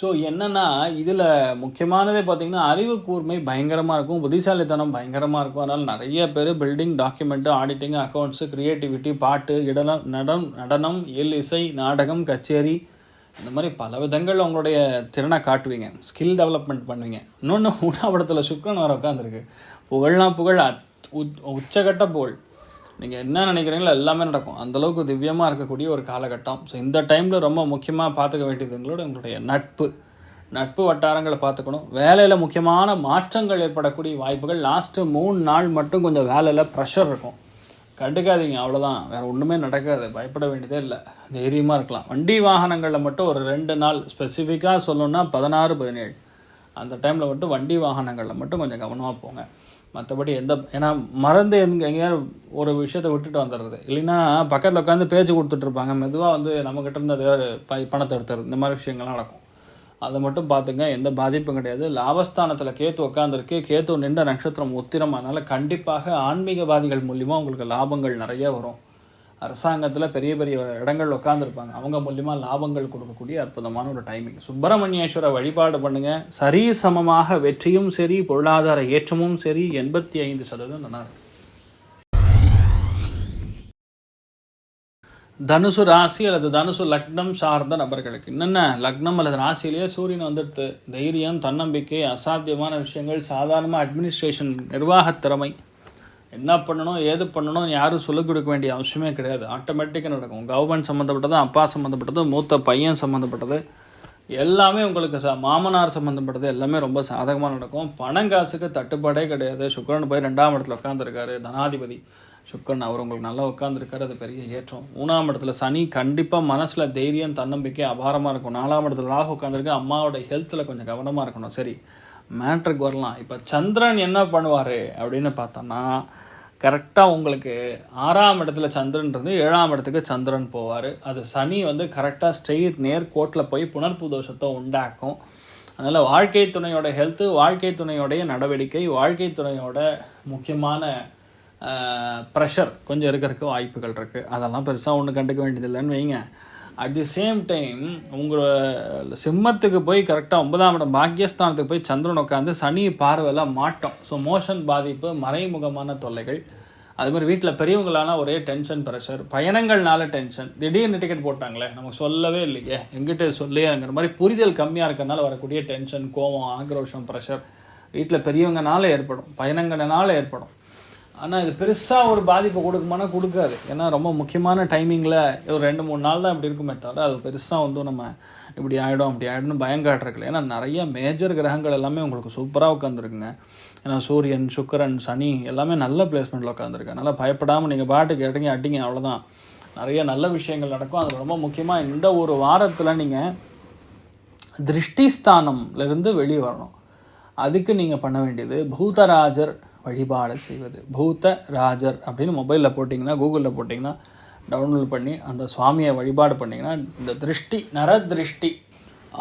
ஸோ என்னென்னா இதில் முக்கியமானதே பார்த்தீங்கன்னா அறிவு கூர்மை பயங்கரமாக இருக்கும் புத்திசாலித்தனம் பயங்கரமாக இருக்கும். அதனால் நிறைய பேர் building document auditing accounts creativity பாட்டு இடலம் நடம் நடனம் இயல் இசை நாடகம் கச்சேரி இந்த மாதிரி பல விதங்கள் உங்களுடைய திறனை காட்டுவீங்க. ஸ்கில் டெவலப்மெண்ட் பண்ணுவீங்க. இன்னொன்று மூணாவடத்தில் சுக்ரன் வர உட்காந்துருக்கு புகழ்னா புகழ் அத்- உச்சகட்ட புகழ். நீங்கள் என்ன நினைக்கிறீங்களோ எல்லாமே நடக்கும். அந்தளவுக்கு திவ்யமாக இருக்கக்கூடிய ஒரு காலகட்டம். ஸோ இந்த டைமில் ரொம்ப முக்கியமாக பார்த்துக்க வேண்டியது எங்களோட உங்களுடைய நட்பு. நட்பு வட்டாரங்களை பார்த்துக்கணும். வேலையில் முக்கியமான மாற்றங்கள் ஏற்படக்கூடிய வாய்ப்புகள். லாஸ்ட்டு மூணு நாள் மட்டும் கொஞ்சம் வேலையில் ப்ரெஷர் இருக்கும். கண்டுக்காதீங்க அவ்வளோதான் வேறு ஒன்றுமே நடக்காது. பயப்பட வேண்டியதே இல்லை. தைரியமாக இருக்கலாம். வண்டி வாகனங்களில் மட்டும் ஒரு ரெண்டு நாள். ஸ்பெசிஃபிக்காக சொல்லணுன்னா பதினாறு பதினேழு. அந்த டைமில் மட்டும் வண்டி வாகனங்களில் மட்டும் கொஞ்சம் கவனமாக போங்க. மற்றபடி எந்த ஏன்னா மறந்து எங்க எங்கேயாவது ஒரு விஷயத்தை விட்டுட்டு வந்துடுறது இல்லைன்னா பக்கத்தில் உட்காந்து பேச்சு கொடுத்துட்ருப்பாங்க. மெதுவாக வந்து நம்மக்கிட்ட இருந்து ஏதாவது பை பணத்தை எடுத்துறது இந்த மாதிரி விஷயங்கள்லாம் நடக்கும். அதை மட்டும் பார்த்துங்க. எந்த பாதிப்பும் கிடையாது. லாபஸ்தானத்தில் கேத்து உட்காந்துருக்கு கேத்து நின்ற நட்சத்திரம் உத்திரம் அதனால் கண்டிப்பாக ஆன்மீகவாதிகள் மூலிமா உங்களுக்கு லாபங்கள் நிறைய வரும். அரசாங்கத்தில் பெரிய பெரிய இடங்கள் உட்காந்துருப்பாங்க அவங்க மூலியமாக லாபங்கள் கொடுக்கக்கூடிய அற்புதமான ஒரு டைமிங் சுப்பிரமணியேஸ்வர வழிபாடு பண்ணுங்கள் சரி சமமாக வெற்றியும் சரி பொருளாதார ஏற்றமும் சரி எண்பத்தி ஐந்து சதவீதம் நல்லா இருக்கும் தனுசு ராசி அல்லது தனுசு லக்னம் சார்ந்த நபர்களுக்கு என்னென்ன? லக்னம் அல்லது ராசியிலேயே சூரியன் வந்துடுது. தைரியம் தன்னம்பிக்கை அசாத்தியமான விஷயங்கள் சாதாரணமாக அட்மினிஸ்ட்ரேஷன் நிர்வாகத் திறமை. என்ன பண்ணணும் ஏது பண்ணணும் யாரும் சொல்லிக் கொடுக்க வேண்டிய அவசியமே கிடையாது. ஆட்டோமேட்டிக்காக நடக்கும். கவர்மெண்ட் சம்மந்தப்பட்டது அப்பா சம்மந்தப்பட்டது மூத்த பையன் சம்மந்தப்பட்டது எல்லாமே உங்களுக்கு ச மாமனார் சம்மந்தப்பட்டது எல்லாமே ரொம்ப சாதகமாக நடக்கும். பணம் காசுக்கு தட்டுப்பாடே கிடையாது. சுக்கிரன் போய் ரெண்டாம் இடத்துல உட்காந்துருக்காரு தனாதிபதி. சுக்கரன் அவர் உங்களுக்கு நல்லா உட்காந்துருக்காரு அது பெரிய ஏற்றம். மூணாம் இடத்துல சனி கண்டிப்பாக மனசில் தைரியம் தன்னம்பிக்கை அபாரமாக இருக்கும். நாலாம் இடத்துல ராகு உட்காந்துருக்கு அம்மாவோட ஹெல்த்தில் கொஞ்சம் கவனமாக இருக்கணும். சரி மேட்ருக்கு வரலாம். இப்போ சந்திரன் என்ன பண்ணுவார் அப்படின்னு பார்த்தோன்னா கரெக்டாக உங்களுக்கு ஆறாம் இடத்துல சந்திரன்றது ஏழாம் இடத்துக்கு சந்திரன் போவார். அது சனி வந்து கரெக்டாக ஸ்ட்ரெயிட் நேர் கோட்டில் போய் புனர்பு தோஷத்தை உண்டாக்கும். அதனால் வாழ்க்கை துணையோட ஹெல்த்து வாழ்க்கை துணையோடைய நடவடிக்கை வாழ்க்கை துணையோட முக்கியமான ப்ரெஷர் கொஞ்சம் இருக்கிறதுக்கு வாய்ப்புகள் இருக்குது அதெல்லாம் பெருசாக ஒன்றும் கண்டுக்க வேண்டியதில்லைன்னு வைங்க. அட் தி சேம் டைம் உங்களோட சிம்மத்துக்கு போய் கரெக்டாக ஒன்பதாம் இடம் பாக்கியஸ்தானத்துக்கு போய் சந்திரன் உட்காந்து சனி பார்வையில் மாட்டோம் ஸோ மோஷன் பாதிப்பு மறைமுகமான தொல்லைகள். அது மாதிரி வீட்டில் பெரியவங்களான ஒரே டென்ஷன் ப்ரெஷர் பயணங்கள்னால டென்ஷன் திடீர்னு டிக்கெட் போட்டாங்களே நமக்கு சொல்லவே இல்லையே. எங்கிட்ட சொல்லியேங்கிற மாதிரி புரிதல் கம்மியாக இருக்கனால வரக்கூடிய டென்ஷன் கோவம் ஆக்ரோஷம் ப்ரெஷர் வீட்டில் பெரியவங்கனால ஏற்படும் பயணங்கள்னால ஏற்படும். ஆனால் இது பெருசாக ஒரு பாதிப்பை கொடுக்குமானா கொடுக்காது. ஏன்னா ரொம்ப முக்கியமான டைமிங்கில் ஒரு ரெண்டு மூணு நாள் தான் இப்படி இருக்குமே தவிர அது பெருசாக வந்து நம்ம இப்படி ஆகிடும் அப்படி ஆகிடும்னு பயம் காட்டுறதுல ஏன்னா நிறைய மேஜர் கிரகங்கள் எல்லாமே உங்களுக்கு சூப்பராக உட்காந்துருக்குங்க ஏன்னா சூரியன் சுக்கிரன் சனி எல்லாமே நல்ல பிளேஸ்மெண்ட்டில் உட்காந்துருக்கு அதனால் பயப்படாமல் நீங்கள் பாட்டு கேட்டீங்க அடிங்க அவ்வளோதான் நிறைய நல்ல விஷயங்கள் நடக்கும். அது ரொம்ப முக்கியமாக இந்த ஒரு வாரத்தில் நீங்கள் திருஷ்டிஸ்தானம்லேருந்து வெளியே வரணும். அதுக்கு நீங்கள் பண்ண வேண்டியது பூதராஜர் வழிபாடு செய்வது. பூத்த ராஜர் அப்படின்னு மொபைலில் போட்டிங்கன்னா கூகுளில் போட்டிங்கன்னா டவுன்லோட் பண்ணி அந்த சுவாமியை வழிபாடு பண்ணிங்கன்னா இந்த திருஷ்டி நர திருஷ்டி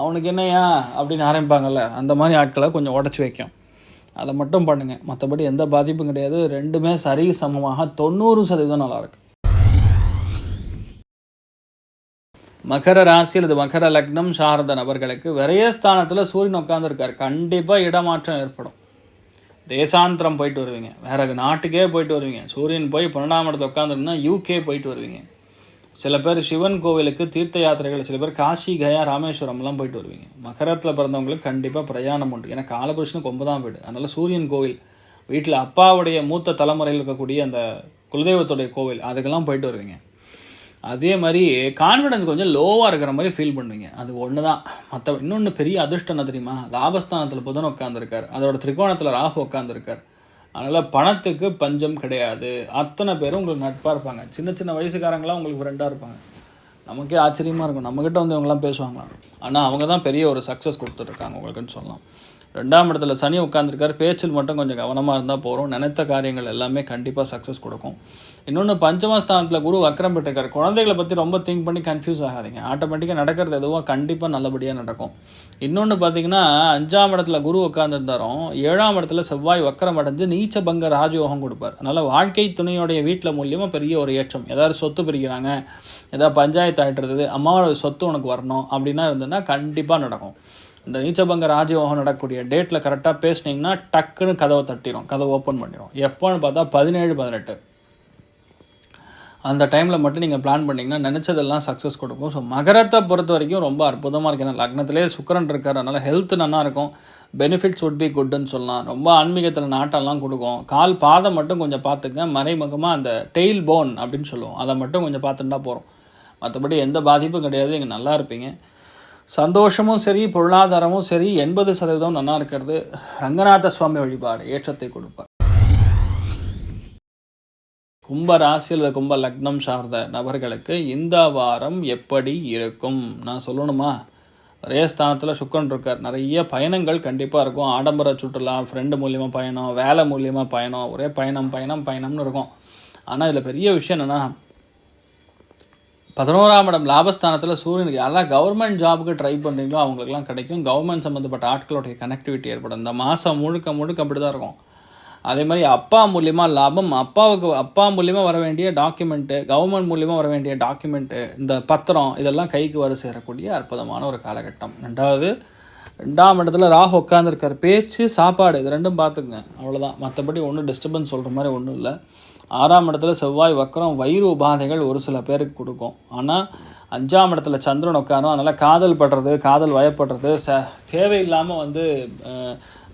அவனுக்கு என்னையா அப்படின்னு ஆரம்பிப்பாங்கல்ல அந்த மாதிரி ஆட்களை கொஞ்சம் உடச்சி வைக்கும். அதை மட்டும் பண்ணுங்கள் மற்றபடி எந்த பாதிப்பும் கிடையாது. ரெண்டுமே சரி சமமாக தொண்ணூறு சதவீதம் நல்லாயிருக்கு மகர ராசி அல்லது மகர லக்னம் சார்ந்த நபர்களுக்கு விரயஸ்தானத்தில் சூரியன் உட்காந்துருக்கார் கண்டிப்பாக இடமாற்றம் ஏற்படும். தேசாந்திரம் போயிட்டு வருவீங்க. வேற நாட்டுக்கே போயிட்டு வருவீங்க. சூரியன் போய் பன்னெண்டாம் இடத்துல உட்காந்துருந்தா யூகே போயிட்டு வருவீங்க. சில பேர் சிவன் கோவிலுக்கு தீர்த்த யாத்திரைகள் சில பேர் காசி கயா ராமேஸ்வரம்லாம் போயிட்டு வருவீங்க. மகரத்தில் பிறந்தவங்களுக்கு கண்டிப்பாக பிரயாணம் உண்டு. ஏன்னா காலபுருஷனுக்கு ஒன்பதாம் வீடு. அதனால் சூரியன் கோவில் வீட்டில் அப்பாவுடைய மூத்த தலைமுறையில் இருக்கக்கூடிய அந்த குலதெய்வத்துடைய கோவில் அதுக்கெல்லாம் போயிட்டு வருவீங்க. அதே மாதிரி கான்ஃபிடன்ஸ் கொஞ்சம் லோவாக இருக்கிற மாதிரி ஃபீல் பண்ணுவீங்க. அது ஒன்று தான் மற்ற இன்னொன்று பெரிய அதிர்ஷ்டம் என்ன தெரியுமா? லாபஸ்தானத்தில் புதன் உட்காந்துருக்கார் அதோட திரிகோணத்தில் ராகு உட்காந்துருக்கார் அதனால் பணத்துக்கு பஞ்சம் கிடையாது. அத்தனை பேரும் உங்களுக்கு நட்பாக இருப்பாங்க. சின்ன சின்ன வயசுக்காரங்களாம் உங்களுக்கு ஃப்ரெண்டாக இருப்பாங்க. நமக்கே ஆச்சரியமாக இருக்கும். நம்மக்கிட்ட வந்து இவங்கெல்லாம் பேசுவாங்களாம். ஆனால் அவங்க தான் பெரிய ஒரு சக்ஸஸ் கொடுத்துட்ருக்காங்க உங்களுக்குன்னு சொல்லலாம். ரெண்டாம் இடத்துல சனி உட்காந்துருக்காரு பேச்சில் மட்டும் கொஞ்சம் கவனமாக இருந்தால் போகிறோம் நினைத்த காரியங்கள் எல்லாமே கண்டிப்பாக சக்ஸஸ் கொடுக்கும். இன்னொன்று பஞ்சமஸ்தானத்தில் குரு வக்கரம் பெற்றிருக்கார். குழந்தைகளை பற்றி ரொம்ப திங்க் பண்ணி கன்ஃபியூஸ் ஆகாதீங்க. ஆட்டோமேட்டிக்காக நடக்கிறது எதுவும் கண்டிப்பாக நல்லபடியாக நடக்கும். இன்னொன்று பார்த்தீங்கன்னா அஞ்சாம் இடத்துல குரு உட்காந்துருந்தாரும் ஏழாம் இடத்துல செவ்வாய் வக்கரம் அடைஞ்சு நீச்ச பங்க ராஜயோகம் கொடுப்பார். அதனால் வாழ்க்கை துணையோடைய வீட்டில் மூலியமாக பெரிய ஒரு ஏற்றம். ஏதாவது சொத்து பிரிக்கிறாங்க ஏதாவது பஞ்சாயத்து ஆகிட்டு அம்மாவோட சொத்து உனக்கு வரணும் அப்படின்னா இருந்ததுன்னா கண்டிப்பாக நடக்கும். இந்த நீச்சபங்க ராஜயோகம் நடக்கக்கூடிய டேட்டில் கரெக்டாக பேசுனீங்கன்னா டக்குன்னு கதவை தட்டிடும் கதவை ஓப்பன் பண்ணிடும் எப்போன்னு பார்த்தா பதினேழு பதினெட்டு. அந்த டைமில் மட்டும் நீங்கள் பிளான் பண்ணிங்கன்னா நினச்சதெல்லாம் சக்ஸஸ் கொடுக்கும். ஸோ மகரத்தை பொறுத்த வரைக்கும் ரொம்ப அற்புதமாக இருக்கு. ஏன்னா லக்னத்திலே சுக்கரன் இருக்கார். அதனால் ஹெல்த் நல்லா இருக்கும். பெனிஃபிட்ஸ் உட் பி குட்னு சொல்லலாம். ரொம்ப ஆன்மீகத்தில் நாட்டெல்லாம் கொடுக்கும். கால் பாதம் மட்டும் கொஞ்சம் பார்த்துங்க மறைமுகமாக அந்த டெய்ல் போன் அப்படின்னு சொல்லுவோம். அதை மட்டும் கொஞ்சம் பார்த்துட்டா போகிறோம் மற்றபடி எந்த பாதிப்பும் கிடையாது. இங்கே நல்லா இருப்பீங்க. சந்தோஷமும் சரி பொருளாதாரமும் சரி எண்பது சதவீதம் நல்லா இருக்கிறது. ரங்கநாத சுவாமி வழிபாடு ஏற்றத்தை கொடுப்பார். கும்ப ராசி அல்லது கும்ப லக்னம் சார்ந்த நபர்களுக்கு இந்த வாரம் எப்படி இருக்கும்? நான் சொல்லணுமா? ஒரே ஸ்தானத்தில் சுக்கன் இருக்கார். நிறைய பயணங்கள் கண்டிப்பாக இருக்கும். ஆடம்பர சுற்றுலா ஃப்ரெண்டு மூலியமாக பயணம் வேலை மூலியமாக பயணம் ஒரே பயணம் பயணம் பயணம்னு இருக்கும். ஆனால் இதில் பெரிய விஷயம் என்னென்னா பதினோராம் இடம் லாபஸ்தானத்தில் சூரியனுக்கு யாரெல்லாம் கவர்மெண்ட் ஜாபுக்கு ட்ரை பண்ணுறீங்களோ அவங்களுக்குலாம் கிடைக்கும். கவர்மெண்ட் சம்மந்தப்பட்ட ஆட்களுடைய கனெக்டிவிட்டி ஏற்படும். இந்த மாதம் முழுக்க முழுக்க அப்படி தான் இருக்கும். அதே மாதிரி அப்பா மூலியமாக லாபம் அப்பாவுக்கு அப்பா மூலியமாக வர வேண்டிய டாக்குமெண்ட்டு கவர்மெண்ட் மூலியமாக வர வேண்டிய டாக்குமெண்ட்டு இந்த பத்திரம் இதெல்லாம் கைக்கு வர சேரக்கூடிய அற்புதமான ஒரு காலகட்டம். ரெண்டாவது ரெண்டாம் இடத்துல ராகு உட்காந்துருக்கார் பேச்சு சாப்பாடு இது ரெண்டும் பார்த்துக்குங்க. அவ்வளோதான் மற்றபடி ஒன்றும் டிஸ்டர்பன்ஸ் சொல்கிற மாதிரி ஒன்றும் இல்லை. ஆறாம் இடத்துல செவ்வாய் வக்கரம் வயிறு உபாதைகள் ஒரு சில பேருக்கு கொடுக்கும். ஆனால் அஞ்சாம் இடத்துல சந்திரன் உட்காரும். அதனால் காதல் படுறது காதல் வயப்படுறது ச தேவையில்லாமல் வந்து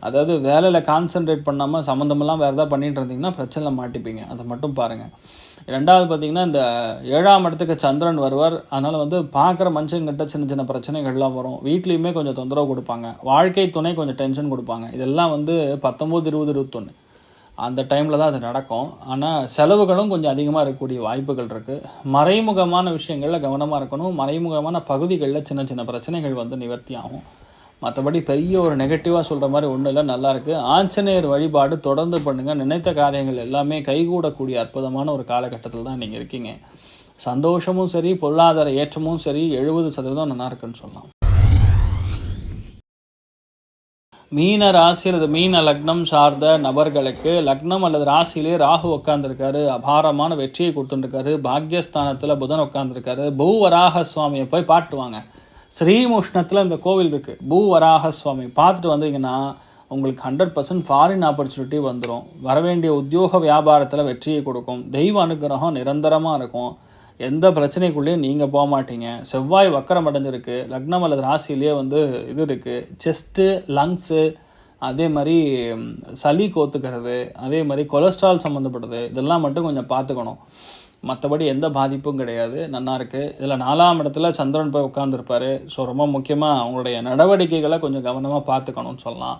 அதாவது வேலையில் கான்சென்ட்ரேட் பண்ணாமல் சம்மந்தமெல்லாம் வேறு எதாவது பண்ணிட்டு இருந்தீங்கன்னா பிரச்சனை மாட்டிப்பீங்க. அதை மட்டும் பாருங்கள் ரெண்டாவது பார்த்தீங்கன்னா இந்த ஏழாம் இடத்துக்கு சந்திரன் வருவார். அதனால் வந்து பார்க்குற மனுஷங்கிட்ட சின்ன சின்ன பிரச்சனைகள்லாம் வரும். வீட்லேயுமே கொஞ்சம் தொந்தரவு கொடுப்பாங்க. வாழ்க்கை துணை கொஞ்சம் டென்ஷன் கொடுப்பாங்க. இதெல்லாம் வந்து பத்தொம்போது இருபது இருபத்தொன்று அந்த டைமில் தான் அது நடக்கும். ஆனால் செலவுகளும் கொஞ்சம் அதிகமாக இருக்கக்கூடிய வாய்ப்புகள் இருக்குது மறைமுகமான விஷயங்களில் கவனமாக இருக்கணும். மறைமுகமான பகுதிகளில் சின்ன சின்ன பிரச்சனைகள் வந்து நிவர்த்தி ஆகும். மற்றபடி பெரிய ஒரு நெகட்டிவாக சொல்கிற மாதிரி ஒன்றும் இல்லை. நல்லாயிருக்கு ஆஞ்சநேயர் வழிபாடு தொடர்ந்து பண்ணுங்கள் நினைத்த காரியங்கள் எல்லாமே கைகூடக்கூடிய அற்புதமான ஒரு காலகட்டத்தில் தான் நீங்கள் இருக்கீங்க. சந்தோஷமும் சரி பொருளாதார ஏற்றமும் சரி எழுபது சதவீதம் நல்லா இருக்குன்னு சொல்லலாம். மீன ராசி அல்லது மீன லக்னம் சார்ந்த நபர்களுக்கு லக்னம் அல்லது ராசியிலே ராகு உட்காந்துருக்காரு அபாரமான வெற்றியை கொடுத்துருக்காரு. பாக்யஸ்தானத்தில் புதன் உட்காந்துருக்காரு பூவராக சுவாமியை போய் பாட்டுவாங்க ஸ்ரீமுஷ்ணத்தில் இந்த கோவில் இருக்குது பூவராக சுவாமி பார்த்துட்டு வந்தீங்கன்னா உங்களுக்கு ஹண்ட்ரட் பர்சன்ட் ஃபாரின் ஆப்பர்ச்சுனிட்டி வந்துடும் வரவேண்டிய உத்தியோக வியாபாரத்தில் வெற்றியை கொடுக்கும். தெய்வ அனுகிரகம் நிரந்தரமாக இருக்கும். எந்த பிரச்சனைக்குள்ளேயும் நீங்கள் போக மாட்டீங்க. செவ்வாய் வக்கரம் அடைஞ்சிருக்கு. லக்னம் அல்லது ராசியிலேயே வந்து இது இருக்குது செஸ்ட்டு லங்ஸு அதே மாதிரி சளி கோத்துக்கிறது அதே மாதிரி கொலஸ்ட்ரால் சம்மந்தப்பட்டது இதெல்லாம் மட்டும் கொஞ்சம் பார்த்துக்கணும். மற்றபடி எந்த பாதிப்பும் கிடையாது. நல்லா இருக்குது இதில் நாலாம் இடத்துல சந்திரன் போய் உட்காந்துருப்பாரு ஸோ ரொம்ப முக்கியமாக அவங்களுடைய நடவடிக்கைகளை கொஞ்சம் கவனமாக பார்த்துக்கணும்னு சொல்லலாம்.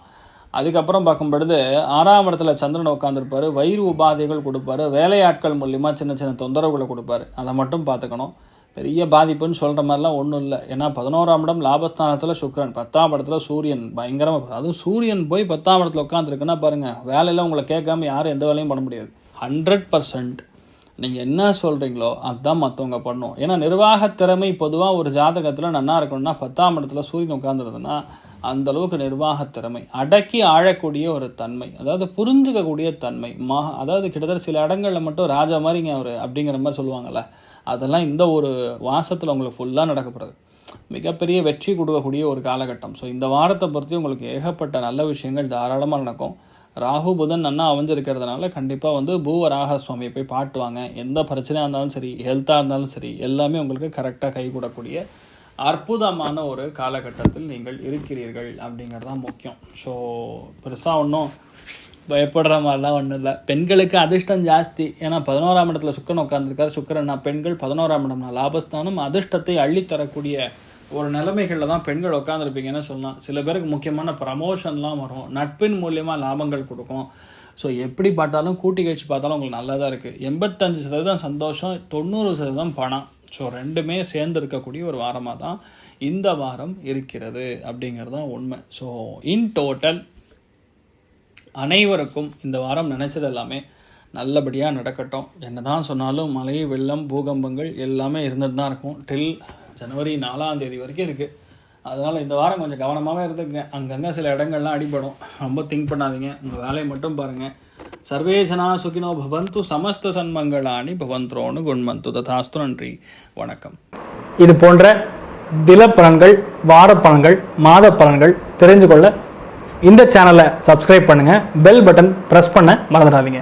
அதுக்கப்புறம் பார்க்கும் பொழுது ஆறாம் இடத்துல சந்திரன் உட்காந்துருப்பாரு வயிறு உபாதைகள் கொடுப்பாரு வேலையாட்கள் மூலியமாக சின்ன சின்ன தொந்தரவுகளை கொடுப்பாரு. அதை மட்டும் பார்த்துக்கணும். பெரிய பாதிப்புன்னு சொல்கிற மாதிரிலாம் ஒன்றும் இல்லை. ஏன்னா பதினோராம் இடம் லாபஸ்தானத்தில் சுக்கரன் பத்தாம் இடத்துல சூரியன் பயங்கரமாக அதுவும் சூரியன் போய் பத்தாம் இடத்துல உட்காந்துருக்குன்னா பாருங்கள் வேலையில் உங்களை கேட்காம யாரும் எந்த வேலையும் பண்ண முடியாது. ஹண்ட்ரட் பர்சன்ட் நீங்கள் என்ன சொல்கிறீங்களோ அதுதான் மற்றவங்க பண்ணும். ஏன்னா நிர்வாக திறமை பொதுவாக ஒரு ஜாதகத்தில் நல்லா இருக்கணும்னா பத்தாம் இடத்துல சூரியன் உட்காந்துருதுன்னா அந்த அளவுக்கு நிர்வாக திறமை அடக்கி ஆழக்கூடிய ஒரு தன்மை அதாவது புரிஞ்சுக்கக்கூடிய தன்மை மா அதாவது கிட்டத்தட்ட சில இடங்களில் மட்டும் ராஜா மாதிரிங்க அவர் அப்படிங்கிற மாதிரி சொல்லுவாங்கள்ல அதெல்லாம் இந்த ஒரு வாசத்தில் உங்களுக்கு ஃபுல்லாக நடக்கப்படுது. மிகப்பெரிய வெற்றி கொடுக்கக்கூடிய ஒரு காலகட்டம். ஸோ இந்த வாரத்தை பொறுத்து உங்களுக்கு ஏகப்பட்ட நல்ல விஷயங்கள் தாராளமாக நடக்கும். ராகு புதன் நன்னா அமைஞ்சிருக்கிறதுனால கண்டிப்பாக வந்து பூவராக சுவாமியை போய் பாட்டுவாங்க. எந்த பிரச்சனையாக இருந்தாலும் சரி ஹெல்த்தாக இருந்தாலும் சரி எல்லாமே உங்களுக்கு கரெக்டாக கை கூடக்கூடிய அற்புதமான ஒரு காலகட்டத்தில் நீங்கள் இருக்கிறீர்கள் அப்படிங்கிறது தான் முக்கியம். ஸோ பெருசாக ஒன்றும் பயப்படுற மாதிரிலாம் ஒன்றும் இல்லை. பெண்களுக்கு அதிர்ஷ்டம் ஜாஸ்தி. ஏன்னா பதினோராம் இடத்துல சுக்கரன் உட்காந்துருக்காரு சுக்கரன் நான் பெண்கள் பதினோராம் இடம்னா லாபஸ்தானம் அதிர்ஷ்டத்தை அள்ளித்தரக்கூடிய ஒரு நிலைமைகளில் தான் பெண்கள் உட்காந்துருப்பீங்கன்னு சொல்லலாம். சில பேருக்கு முக்கியமான ப்ரமோஷன்லாம் வரும். நட்பின் மூலியமாக லாபங்கள் கொடுக்கும். ஸோ எப்படி பார்த்தாலும் கூட்டி கழிச்சு பார்த்தாலும் உங்களுக்கு நல்லா தான் இருக்குது எண்பத்தஞ்சு சதவீதம் சந்தோஷம் தொண்ணூறு சதவீதம் பணம். ஸோ ரெண்டுமே சேர்ந்து இருக்கக்கூடிய ஒரு வாரமாக தான் இந்த வாரம் இருக்கிறது அப்படிங்கிறது தான் உண்மை. ஸோ இன் டோட்டல் அனைவருக்கும் இந்த வாரம் நினச்சது எல்லாமே நல்லபடியாக நடக்கட்டும். என்ன தான் சொன்னாலும் மழை வெள்ளம் பூகம்பங்கள் எல்லாமே இருந்துட்டு தான் இருக்கும். டில் ஜனவரி நாலாம் தேதி வரைக்கும் இருக்குது அதனால் இந்த வாரம் கொஞ்சம் கவனமாகவே இருந்துக்குங்க. அங்கங்கே சில இடங்கள்லாம் அடிபடும். ரொம்ப திங்க் பண்ணாதீங்க. உங்கள் வேலையை மட்டும் பாருங்கள் சர்வே ஜனா சுகினோ பவந்து சமஸ்த சன்மங்களானி பவந்த்ரோனு குண்மந்து. ததாஸ்து நன்றி. வணக்கம். இது போன்ற தில பலன்கள் வார பலன்கள் மாத பலன்கள் தெரிஞ்சு கொள்ள இந்த சேனலை சப்ஸ்கிரைப் பண்ணுங்கள் பெல் பட்டன் ப்ரெஸ் பண்ண மறந்துடாதீங்க.